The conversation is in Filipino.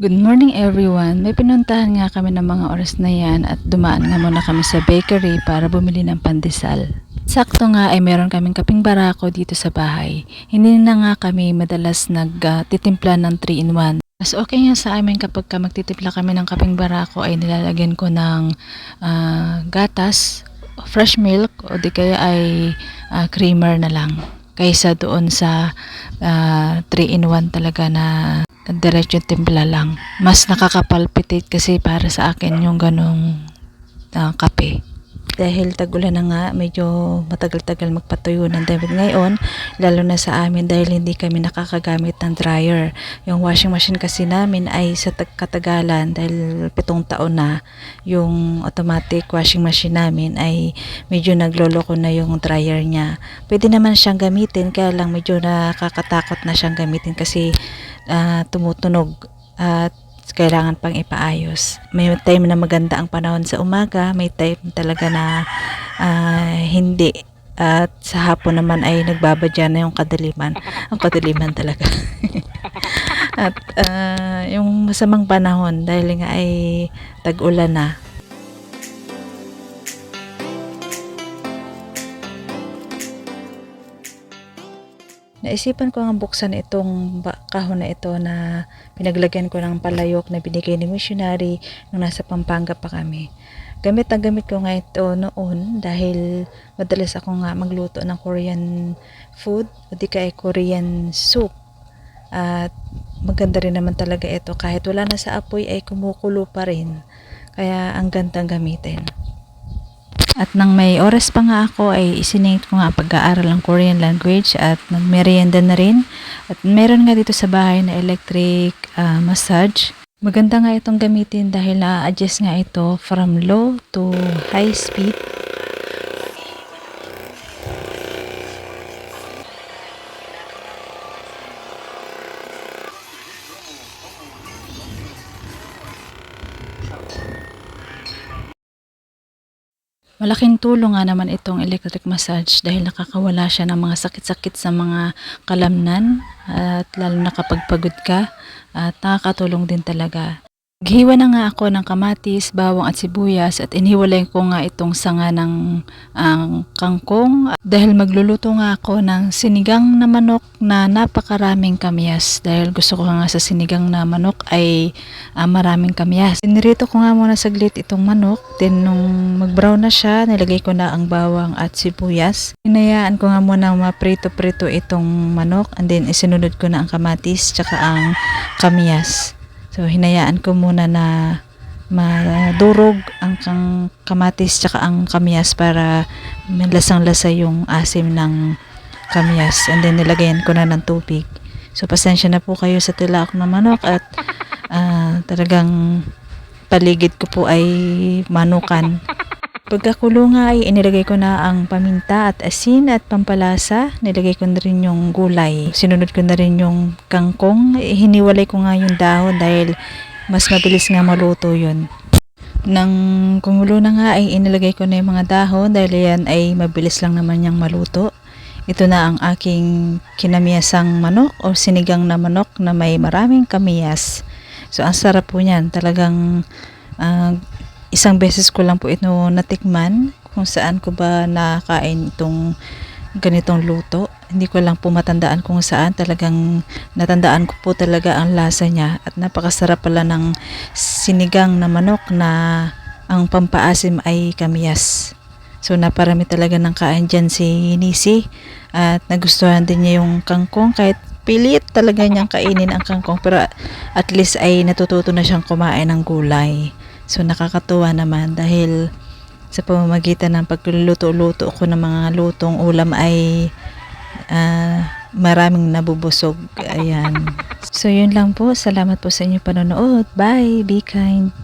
Good morning everyone. May pinuntahan nga kami ng mga oras na yan at dumaan nga muna kami sa bakery para bumili ng pandesal. Sakto nga ay meron kaming kaping barako dito sa bahay. Hindi na nga kami madalas nagtitimpla ng 3-in-1. Mas okay nga sa amin kapag ka magtitimpla kami ng kaping barako ay nilalagyan ko ng ah, gatas, fresh milk o di kaya ay ah, creamer na lang. Kaysa doon sa ah, 3-in-1 talaga na diretso timpla lang. Mas nakakapalpitate kasi para sa akin yung ganong ah, kape. Dahil tagulan na nga, medyo matagal-tagal magpatuyo ng damit ngayon, lalo na sa amin dahil hindi kami nakakagamit ng dryer. Yung washing machine kasi namin ay sa tag- katagalan dahil pitong taon na yung automatic washing machine namin ay medyo nagloloko na yung dryer niya. Pwede naman siyang gamitin kaya lang medyo nakakatakot na siyang gamitin kasi ah, tumutunog at kailangan pang ipaayos. May time na maganda ang panahon sa umaga, may time talaga na ah, hindi. At sa hapon naman ay nagbabadya na yung kadaliman. Ang kadaliman talaga. At ah, yung masamang panahon dahil nga ay tag-ulan na. Naisipan ko nga buksan itong kahon na ito na pinaglagyan ko ng palayok na binigay ni missionary nung nasa Pampanga pa kami. Gamit na gamit ko nga ito noon dahil madalas ako nga magluto ng Korean food o di kaya Korean soup. At maganda rin naman talaga ito kahit wala na sa apoy ay kumukulo pa rin. Kaya ang gandang gamitin. At nang may oras pa nga ako ay isiningit ko nga pag-aaral ng Korean language at nagmerienda na rin. At meron nga dito sa bahay na electric ah, massage. Maganda nga itong gamitin dahil na-adjust nga ito from low to high speed. Malaking tulong nga naman itong electric massage dahil nakakawala siya ng mga sakit-sakit sa mga kalamnan at lalo na kapag pagod ka at nakakatulong din talaga. Naghiwa na nga ako ng kamatis, bawang at sibuyas at iniwalay ko nga itong sanga ng ang kangkong dahil magluluto nga ako ng sinigang na manok na napakaraming kamyas dahil gusto ko nga sa sinigang na manok ay ah, maraming kamyas. Sinirito ko nga muna saglit itong manok then nung mag-brown na siya nilagay ko na ang bawang at sibuyas. Hinayaan ko nga muna maprito-prito itong manok and then isinunod ko na ang kamatis tsaka ang kamyas. So, hinayaan ko muna na madurog ang kang kamatis tsaka ang kamyas para lasang-lasa yung asim ng kamyas. And then, nilagayan ko na ng tubig. So, pasensya na po kayo sa tila ako ng manok at ah, talagang paligid ko po ay manukan. Pagkakulo nga ay inilagay ko na ang paminta at asin at pampalasa. Nilagay ko na rin yung gulay. Sinunod ko na rin yung kangkong. Eh, Hiniwalay ko nga yung dahon dahil mas mabilis nga maluto yun. Nang kumulo na nga ay inilagay ko na yung mga dahon dahil yan ay mabilis lang naman niyang maluto. Ito na ang aking kinamiyasang manok o sinigang na manok na may maraming kamiyas. So ang sarap po niyan. Talagang ah, isang beses ko lang po ito natikman kung saan ko ba nakain itong ganitong luto. Hindi ko lang po matandaan kung saan. Talagang natandaan ko po talaga ang lasa niya. At napakasarap pala ng sinigang na manok na ang pampaasim ay kamiyas. So naparami talaga ng kain dyan si Nisi. At nagustuhan din niya yung kangkong kahit pilit talaga niyang kainin ang kangkong. Pero at least ay natututo na siyang kumain ng gulay. So nakakatuwa naman dahil sa pamamagitan ng pagluluto-luto ko ng mga lutong ulam ay ah, maraming nabubusog. Ayan. So yun lang po. Salamat po sa inyong panonood. Bye. Be kind.